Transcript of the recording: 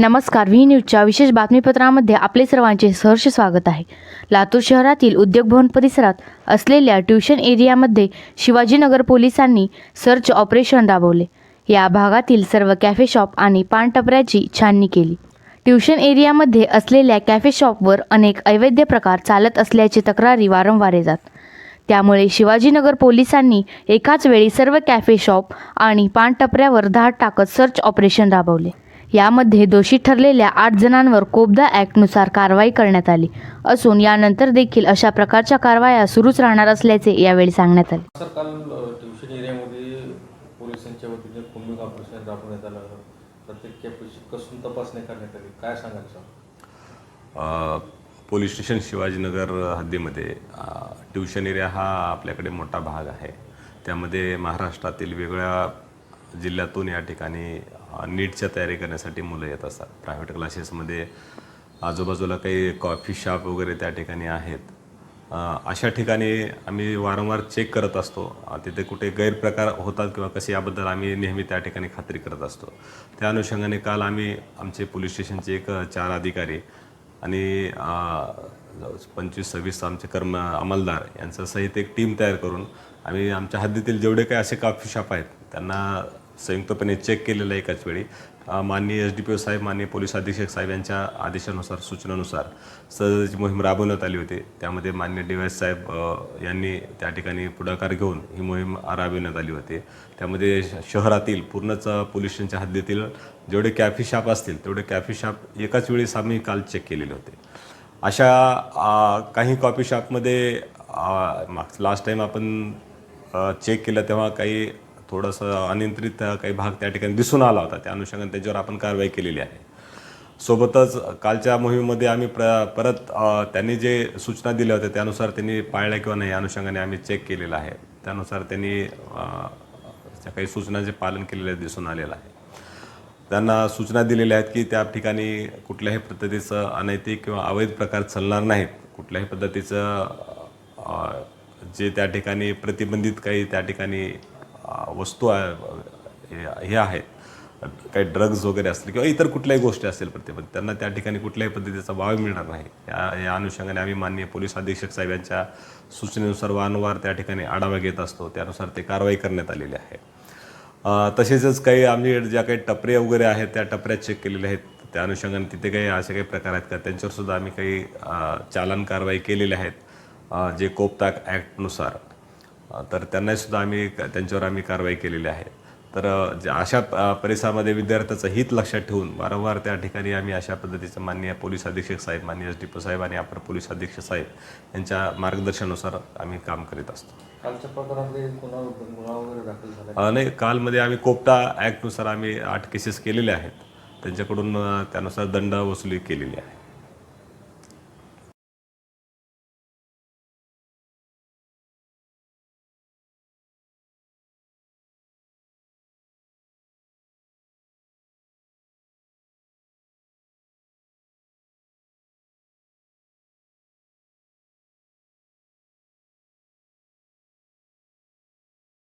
नमस्कार व्ही न्यूजच्या विशेष बातमीपत्रामध्ये आपले सर्वांचे सहर्ष स्वागत आहे. लातूर शहरातील उद्योग भवन परिसरात असलेल्या ट्युशन एरियामध्ये शिवाजीनगर पोलिसांनी सर्च ऑपरेशन राबवले. या भागातील सर्व कॅफे शॉप आणि पानटपऱ्याची छाननी केली. ट्युशन एरियामध्ये असलेल्या कॅफे शॉपवर अनेक अवैध प्रकार चालत असल्याची तक्रारी वारंवार येतात. त्यामुळे शिवाजीनगर पोलिसांनी एकाच वेळी सर्व कॅफे शॉप आणि पानटपऱ्यावर धाड टाकत सर्च ऑपरेशन राबवले. यामध्ये दोषी ठरलेल्या आठ जणांवर कोबदा ॲक्टनुसार कारवाई करण्यात आली. असून यानंतर देखील अशा प्रकारच्या कारवाया सुरूच राहणार असल्याचे यावेळी सांगण्यात आले. सर काल अ, ट्युशन एरियामध्ये पोलिसांच्या वतीने कुंभिक ऑपरेशन राबवण्यात आलं. प्रत्येक कॅपेची कसून तपासणी करण्यात आली? काय सांगाल सर? अ, पोलीस स्टेशन शिवाजीनगर हद्दीमध्ये ट्युशन एरिया हा आपल्याकडे मोठा भाग आहे. त्यामध्ये महाराष्ट्रातील वेगळ्या जिल्ह्यातून या ठिकाणी नीटच्या तयारी करण्यासाठी मुलं येत असतात. प्रायव्हेट क्लासेसमध्ये आजूबाजूला काही कॉफी शॉप वगैरे त्या ठिकाणी आहेत. अशा ठिकाणी आम्ही वारंवार चेक करत असतो. तिथे कुठे गैरप्रकार होतात किंवा कसे याबद्दल आम्ही नेहमी त्या ठिकाणी खात्री करत असतो. त्या अनुषंगाने काल आम्ही आमचे पोलीस स्टेशनचे एक चार अधिकारी आणि पंचवीस सव्वीस आमचे कर्म अंमलदार यांचं सहित एक टीम तयार करून आम्ही आमच्या हद्दीतील जेवढे काही असे कॉफी शॉप आहेत त्यांना संयुक्तपणे चेक केलेलं आहे एकाच वेळी. माननीय एस डी पी ओ साहेब माननीय पोलीस अधीक्षक साहेब यांच्या आदेशानुसार सूचनानुसार सदरची मोहीम राबवण्यात आली होती. त्यामध्ये मान्य डी वाय साहेब यांनी त्या ठिकाणी पुढाकार घेऊन ही मोहीम राबविण्यात आली होती. त्यामध्ये श- शहरातील पूर्णच पोलीस स्टेशनच्या हद्दीतील जेवढे कॅफी शॉप असतील तेवढे कॅफी शॉप एकाच वेळेस आम्ही काल चेक केलेले होते. अशा काही कॉफी शॉपमध्ये लास्ट टाईम आपण चेक केलं तेव्हा काही थोडंसं अनियंत्रित काही भाग त्या ठिकाणी दिसून आला होता. त्या अनुषंगाने त्याच्यावर आपण कारवाई केलेली आहे. सोबतच कालच्या मोहिमेमध्ये आम्ही प्र परत त्यांनी जे सूचना दिल्या होत्या त्यानुसार त्यांनी पाळल्या किंवा नाही या अनुषंगाने आम्ही चेक केलेलं आहे. त्यानुसार त्यांनी काही सूचनांचे पालन केलेले दिसून आलेलं आहे त्यांना सूचना दिलेल्या आहेत की त्या ठिकाणी कुठल्याही पद्धतीचं अनैतिक किंवा अवैध प्रकार चालणार नाहीत. कुठल्याही पद्धतीचं जे त्या ठिकाणी प्रतिबंधित काही त्या ठिकाणी वस्तू हे- हे आहेत. काही ड्रग्ज वगैरे असतील किंवा इतर कुठल्याही गोष्टी असतील प्रत्येक त्यांना त्या ठिकाणी कुठल्याही पद्धतीचा वाव मिळणार नाही. या या अनुषंगाने आम्ही माननीय पोलीस अधीक्षक साहेब यांच्या सूचनेनुसार वारंवार त्या ठिकाणी आढावा घेत असतो. त्यानुसार ते कारवाई करण्यात आलेली आहे. तसेच काही आम्ही ज्या काही टपरे वगैरे आहेत त्या टपऱ्या चेक केलेल्या आहेत. त्या अनुषंगाने तिथे काही असे काही प्रकार आहेत का? त्यांच्यावर सुद्धा आम्ही काही चालन कारवाई केलेल्या आहेत. जे कोपताक ॲक्टनुसार तर त्यांनाही सुद्धा आम्ही त्यांच्यावर आम्ही कारवाई केलेली आहे. तर अशा परिसरामध्ये विद्यार्थ्याचं हित लक्षात ठेवून वारंवार त्या ठिकाणी आम्ही अशा पद्धतीचं माननीय पोलीस अधीक्षक साहेब माननीय एस डी पी साहेब आणि अपर पोलीस अधीक्षक साहेब यांच्या मार्गदर्शनानुसार आम्ही काम करीत असतो. नाही कालमध्ये आम्ही कोपटा ॲक्टनुसार आम्ही आठ केसेस केलेले आहेत. त्यांच्याकडून त्यानुसार दंड वसुली केलेली आहे.